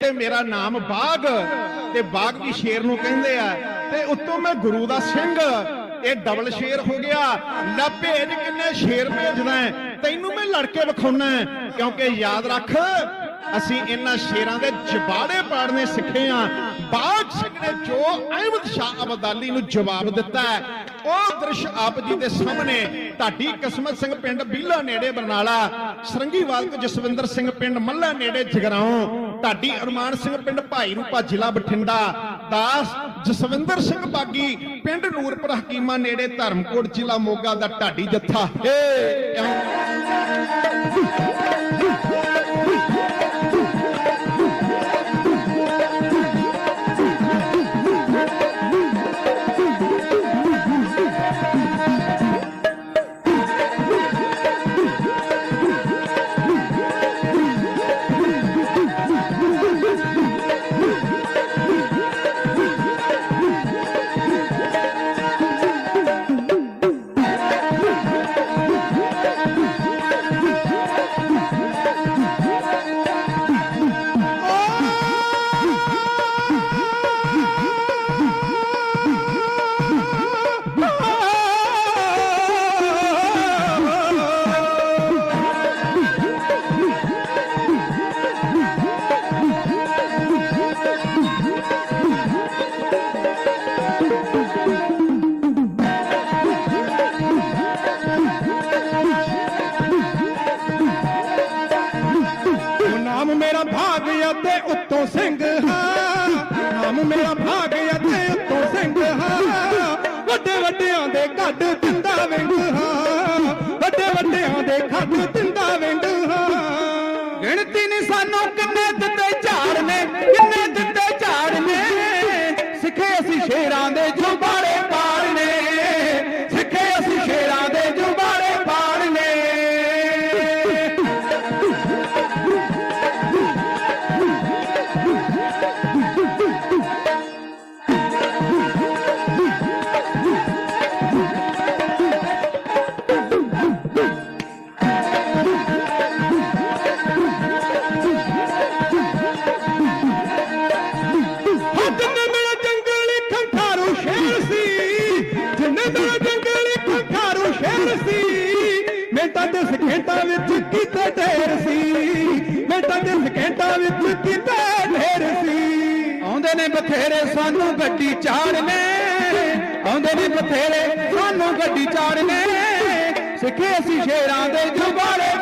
ਤੇ ਮੇਰਾ ਨਾਮ ਬਾਗ ਤੇ ਬਾਗ ਵੀ ਸ਼ੇਰ ਨੂੰ ਕਹਿੰਦੇ ਆ। ਤੇ ਉੱਤੋਂ ਮੈਂ ਗੁਰੂ ਦਾ ਸਿੰਘ। ਇਹ ਡਬਲ ਸ਼ੇਰ ਹੋ ਗਿਆ। ਲੈ ਭੇਜ ਕਿੰਨੇ ਸ਼ੇਰ ਭੇਜਦਾ ਹੈ, ਤੈਨੂੰ ਮੈਂ ਲੜਕੇ ਵਿਖਾਉਣਾ ਕਿਉਂਕਿ ਯਾਦ ਰੱਖ ਅਸੀਂ ਇਹਨਾਂ ਸ਼ੇਰਾਂ ਦੇ ਜਬਾੜੇ ਪਾੜਨੇ ਸਿੱਖੇ ਆ ਬਾਗ ਸਿੰਘ ਨੇ ਜੋ ਅਹਿਮਦ ਸ਼ਾਹ ਅਬਦਾਲੀ ਨੂੰ ਜਵਾਬ ਦਿੱਤਾ ਹੈ, ਉਹ ਦ੍ਰਿਸ਼ ਆਪ ਜੀ ਦੇ ਸਾਹਮਣੇ ਢਾਡੀ ਕਿਸਮਤ ਸਿੰਘ ਪਿੰਡ ਬੀਲਾ ਨੇੜੇ ਬਰਨਾਲਾ ਸਰੰਗੀਵਾਲ ਤੇ ਜਸਵਿੰਦਰ ਸਿੰਘ ਪਿੰਡ ਮੱਲਾ ਨੇੜੇ ਜਗਰਾਉਂ ਢਾਡੀ ਅਰਮਾਨ ਸਿੰਘ ਪਿੰਡ ਭਾਈ ਰੂਪਾ ਜ਼ਿਲ੍ਹਾ ਬਠਿੰਡਾ ਦਾਸ ਜਸਵਿੰਦਰ ਸਿੰਘ ਬਾਗੀ ਪਿੰਡ ਨੂਰਪੁਰ ਹਕੀਮਾ ਨੇੜੇ ਧਰਮਕੋਟ ਜ਼ਿਲ੍ਹਾ ਮੋਗਾ ਦਾ ਢਾਡੀ ਜੱਥਾ। ਏ ਨਾਮ ਮੇਰਾ ਭਾਗ ਅਤੇ ਉੱਤੋਂ ਸਿੰਘ ਹਾਂ। ਨਾਮ ਮੇਰਾ ਭਾਗ ਅਤੇ ਉੱਤੋਂ ਸਿੰਘ ਹਾਂ। ਵੱਡੇ ਵੱਡਿਆਂ ਦੇ ਕੱਢ ਦਿੰਦਾ ਵਿੰਗ ਹਾਂ। ਵੱਡੇ ਵੱਡਿਆਂ ਦੇ ਕੱਢ ਦਿੰਦਾ ਵਿੰਗ ਹਾਂ। ਗਿਣਤੀ ਨਹੀਂ ਸਾਨੂੰ ਕਿੰਨੇ ਮਿੰਟਾਂ ਦੇ ਸਕਿੰਟਾਂ ਵਿੱਚ ਕਿਤੇ ਢੇਰ ਸੀ। ਮਿੰਟਾਂ ਦੇ ਸਕਿੰਟਾਂ ਵਿੱਚ ਕਿਤੇ ਢੇਰ ਸੀ। ਆਉਂਦੇ ਨੇ ਬਥੇਰੇ ਸਾਨੂੰ ਗੱਡੀ ਚਾੜਨੇ। ਆਉਂਦੇ ਨੇ ਬਥੇਰੇ ਸਾਨੂੰ ਗੱਡੀ ਚਾੜਨੇ। ਸਿੱਖੇ ਅਸੀਂ ਸ਼ੇਰਾਂ ਦੇ ਜੁਬਾੜੇ